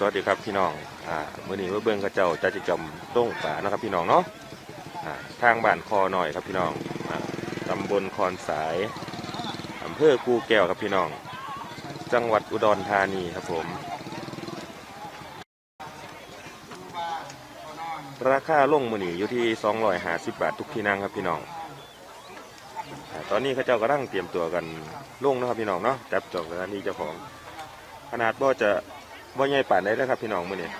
สวัสดีครับพี่น้องอ่ามื่อนี้มาเบิ่งกระเจ้าจะจิจอมต้งป่านะครับพี่น้องเนาะอ่าทางบ้านคอหน่อยครับพี่น้องอ่าตำบลคอนสายอำเภอกูแก้วครับพี่น้อง จังหวัดอุดรธานีครับผม ราคาลงมือนีอยู่ที่ 250 บาททุกที่นั่งครับพี่น้องอาตอนนี้เขาเจ้ากำลังเตรียมตัวกันลงนะครับพี่น้องเนาะจับจองสถานที่เจ้าของ ขนาดบ่จะ บ่ใหญ่ป่านได้แล้วครับ พี่น้องมื้อนี้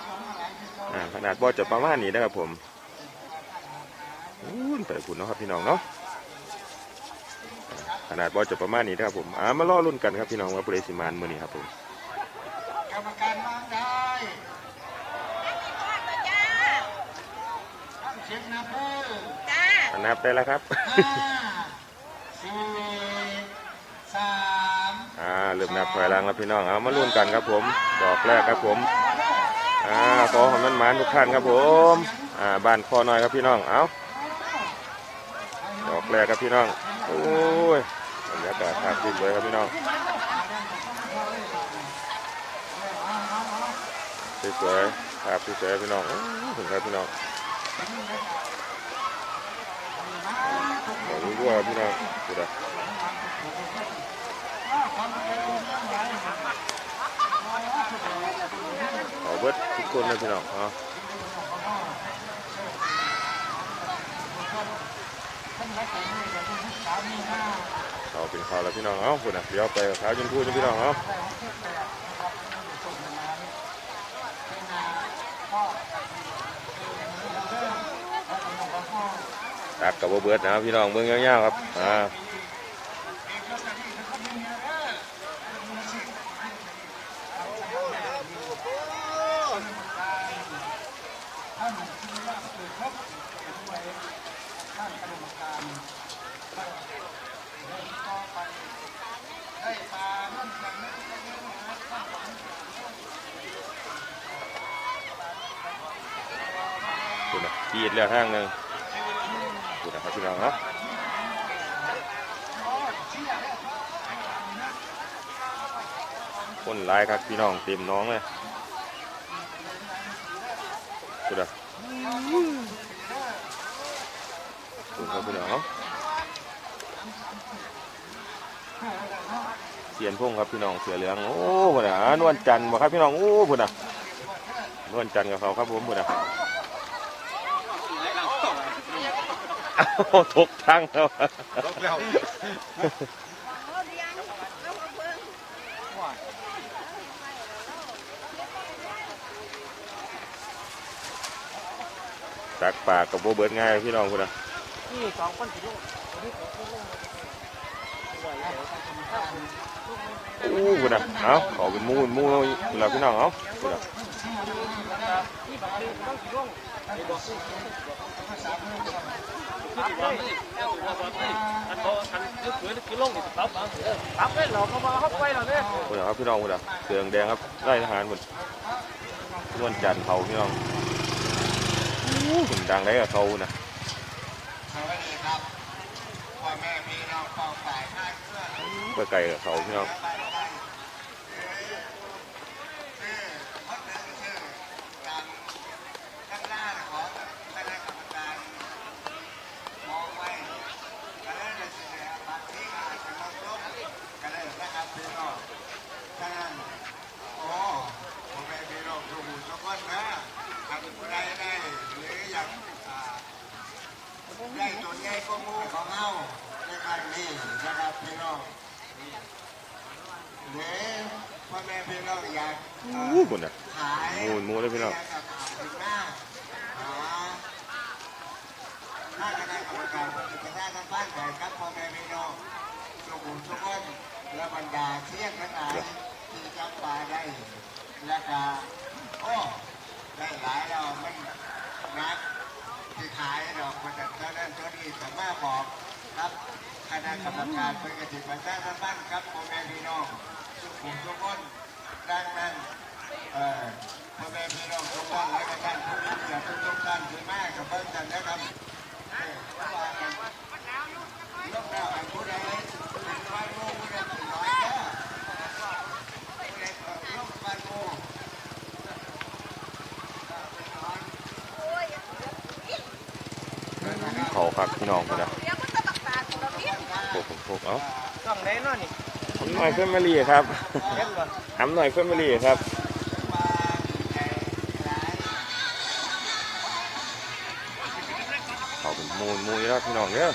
อ่าขนาดบ่อจะประมาณนี้นะครับผมอู้นไปพุ่นเนาะครับพี่น้องเนาะอ่าขนาดบ่อจะประมาณนี้นะครับผมอ่ามารอรุ่นกันครับพี่น้องว่าผู้ใดสิมานมื้อนี้ครับผมกรรมการวางได้ตั้งเช็คนะเพื่อจ้าอ่านับได้แล้วครับห้าสี่สามอ่า เริ่มนับถอยหลังแล้วพี่น้องเอามารุ่นกันครับผม ดอกแรกครับผมอ่าขอให้มันหมานทุกท่านครับผมอ่าบ้านคอน้อยครับพี่น้องเอาดอกแรกครับพี่น้องโอ้ยบรรยากาศภาพสวยครับพี่น้องสวยๆภาพสวยๆพี่น้องถึงครับพี่น้องบอกรู้ว่าพี่น้องดูดะ เบิดทุกคนเลยพี่น้องเอาเอาเป็นข่าวแล้วพี่น้องเอาคุณนะเดี๋ยวไปขาวจนพูดนะพี่น้องเอาตัดกับบ่เบิดนะพี่น้องเมืองยาวๆครับอ่า ขีดแล้วทางหนึ่งคุณนะครับพี่น้องเนาะคนหลายครับพี่น้องเต็มน้องเลยคุณนะคุณครับพี่น้องเนาะเสียนพงครับพี่น้องเสือเหลืองโอ้พุ่นน่ะนวลจันทร์บ่ครับพี่น้องโอ้พุ่นน่ะนวลจันทร์กับเขาครับผมพุ่นน่ะ เอา ทุกทั้งแล้วลบแล้วเอาเลี้ยงเอาเอาเบิ่งจากปากกับโบเบิร์ดง่ายพี่น้องคุณนะนี่สองคนสิลูกอู้คุณนะเอาขอเป็นมูนมูคุณนะพี่น้องเอาคุณนะ คือต้องสิลูกอันโตอันลึกเหมือนคือลงนี่ตับบังเออตับเลยเหรอเขามาเขาไปแล้วเนี่ยคุณนะครับพี่น้องคุณนะเสืองแดงครับไล่ทหารหมดนวลจันทร์เขาพี่น้องอู้คุณดังได้กับเขานะสวัสดีครับพ่อแม่พี่น้องเป้าฝ่ายค่ายเพื่อไปไกลกับเขาพี่น้อง ไปกันชื่อคนหนึ่งชื่อกันข้างหน้าของคณะกรรมการมองไว้ก็เลยจะเสียบางทีอาจจะลดลงก็เลยนะครับพี่น้องฉะนั้นโอ้พ่อแม่พี่น้องทุกหมู่ทุกคนนะหากผู้ใดได้หรืออยากอ่า ได้ตัวใหญ่ก็มูของเฮาในครั้งนี้นะครับพี่น้องหรือพ่อแม่พี่น้องอยากเอ่อ อู้คุณนะขายมูนมูเลยพี่น้องถ้าคณะกรรมการผู้จัดการทางบ้านใหญ่ครับพ่อแม่พี่น้องทุกหมู่ทุกคนและบรรดาเที่ยงทั้งหลายที่จำปาได้และก็โอ้ได้หลายเรามันนักที่ขายดอกมาจากเจ้านั้นเจ้านี้สามารถบอกครับคณะกรรมการเป็นกติกาสร้างบ้านครับพ่อแม่พี่น้องทุกผู้ทุนดังนั้น พ่อแม่พี่น้องทุกคนและกันท่าผู้มีเกียรติทุกท่านที่มากับเพื่นกันนะครับรอัโม่กโขกพี่น้องนะพวกผมพวกเอ้าองไหน่อยเพื่อนมาลีครับทำหน่อยเพื่อนมาลีครับ เขาเป็นมูลมูลแล้วพี่น้องเนี่ย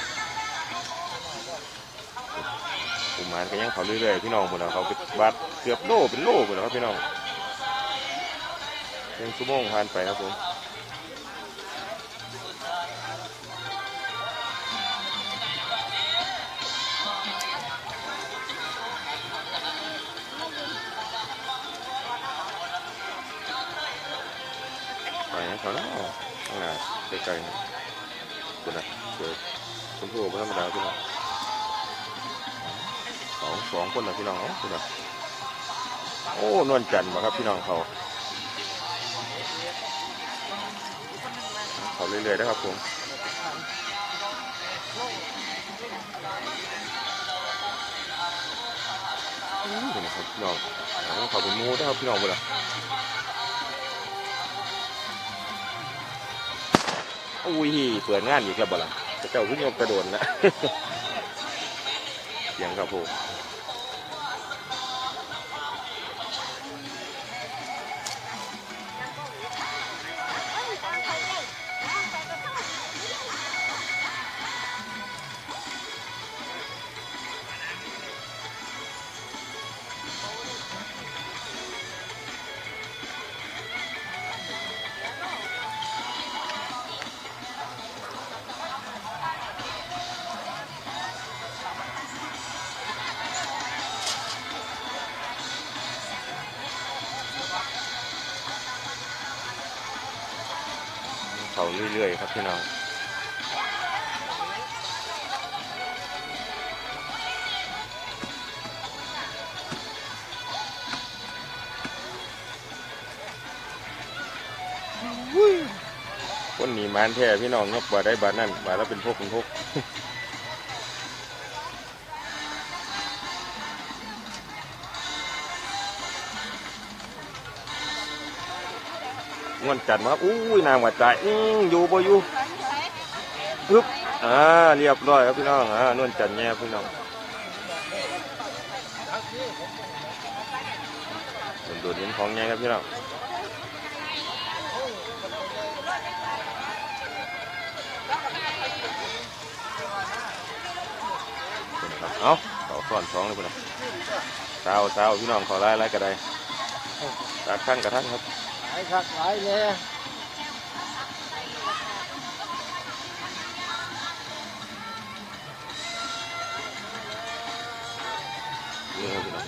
กุมารก็ยังเขาเรื่อยๆพี่น้องหมดแล้วเขาเป็นบัตรเกือบโลเป็นโลหมดแล้วครับพี่น้องเป็นชั่วโมงผ่านไปครับผมไปให้เขาแล้วข้างหน้าไกลๆ คุณนะเกิดชมพู่ไม่ธรรมดาพี่น้องสองสองคนนะพี่น้องเอ้าคุณนะโอ้นวลจันทร์มาครับพี่น้องเขาเขาเรื่อยๆนะครับผมอู้หูนะครับพี่น้องเขาเป็นมูนะครับพี่น้องหมดละ อุ้ยเปิดงานอีกแล้วบ่ล่ะเจ้าพึ่งยกกระโดดนะเสียงครับผม เขาเรื่อยๆครับพี่น้องคนหนีมานแท้พี่น้องยกบ่ได้บาดนั่นบาดแล้วเป็นพวกเป็นพวก งวนจัดมาครับอุ้ยนางวัดใจอืออยู่บ่อยู่ปึ๊บอ่าเรียบร้อยครับพี่น้องอ่านวลจันทร์แง่พี่น้องโดดเห็นของแง่ครับพี่น้องเอาเขาซ้อนสองเลยพี่น้องสาวสาวพี่น้องขาไล่ไล่กระไดตัดขั้นกระทั่งครับายคักหลายแน่นี่ครับ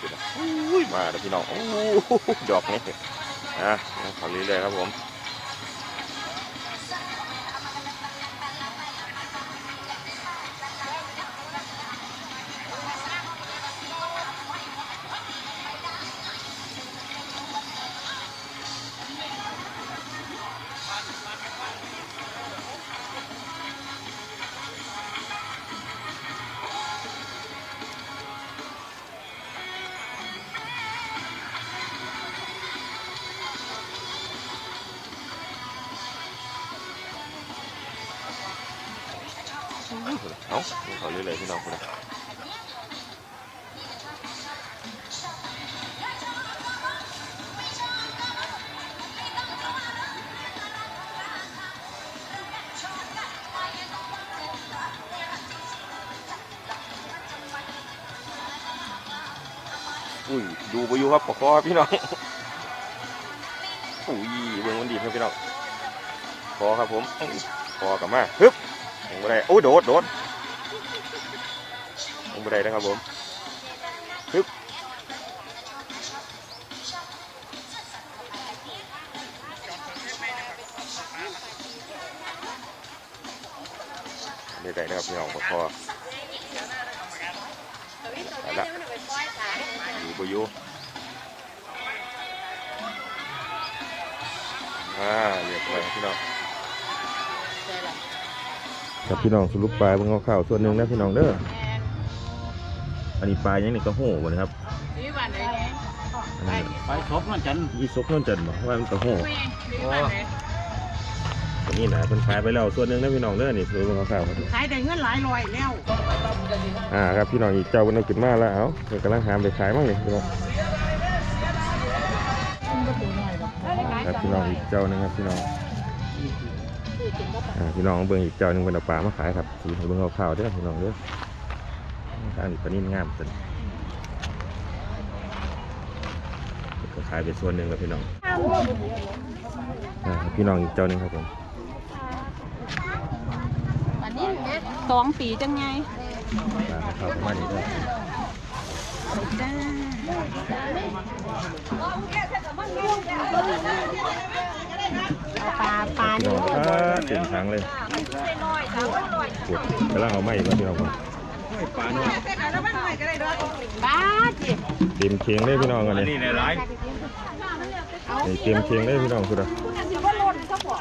พี่น้องอุ้ยมาแล้วพี่น้องโอ้ดอกนี่ นะขอรีเลยครับผม เอาขอรีเลยๆพี่น้องคนละอุ้ยดูไปอยู่ครับปกคอพี่น้องอุ้ยเบื้องมันดีครับพี่น้องคอครับผมคอกลับมาฮึบลงไปได้โอ้ยโดดโดด ลงไปไดนะครับผมฮึบได้ได้นะครับพี่น้องปกคอไปละอยู่ไปอยู่อ่าเรียบร้อยครับพี่น้องกับพี่น้องสรุปปลาเบิ่งข้าวๆส่วนหนึ่งนะพี่น้องเด้อ อันนี้ปลายังนี่ก็โห่บ่นะครับนี่วันไหนเนี่ยอันนี้ไปครบนั่นจันยี่ซกนนจันทร์บ่ว่ามันก็โห่แม่นี่วันไหนอันนี้นะเป็นขายไปแล้วส่วนหนึ่งนะพี่น้องเด้อนี่ซื้อเบิ่งข้าวๆครับขายได้เงินหลายร้อยแล้วอ่าครับพี่น้องอีกเจ้ามันเอาขึ้นมาแล้วเอ้าเพิ่นกำลังหามไปขายมั่งนี่พี่น้องครับพี่น้องอีกเจ้าหนึงครับพี่น้องอ่าพี่น้องเบิ่งอีกเจ้าหนึงเป็นเอาปลามาขายครับสีให้เบิ่งข้าวๆเด้อพี่น้องเด้อ ทางนี้ปลานิ่นงามจังก็ขายไปส่วนหนึ่งแล้วพี่น้องอ่าพี่น้องอีกเจ้าหนึงครับผมวันนี้สองปีจังไงปลาเข้าประมาณนี้เด้อจ้าปลาปลาพี่นี่น้องครับเต็มถังเลยปวดกำลังเอาไม้มาพี่น้องครับ ปลาเนาะปลาจิเต็มเคียงเลยพี่น้องอันอันนี้นี้ในร้ายนี่เต็มเคียงเลยพี่น้องคุณอะสิว่าล้นซะบ่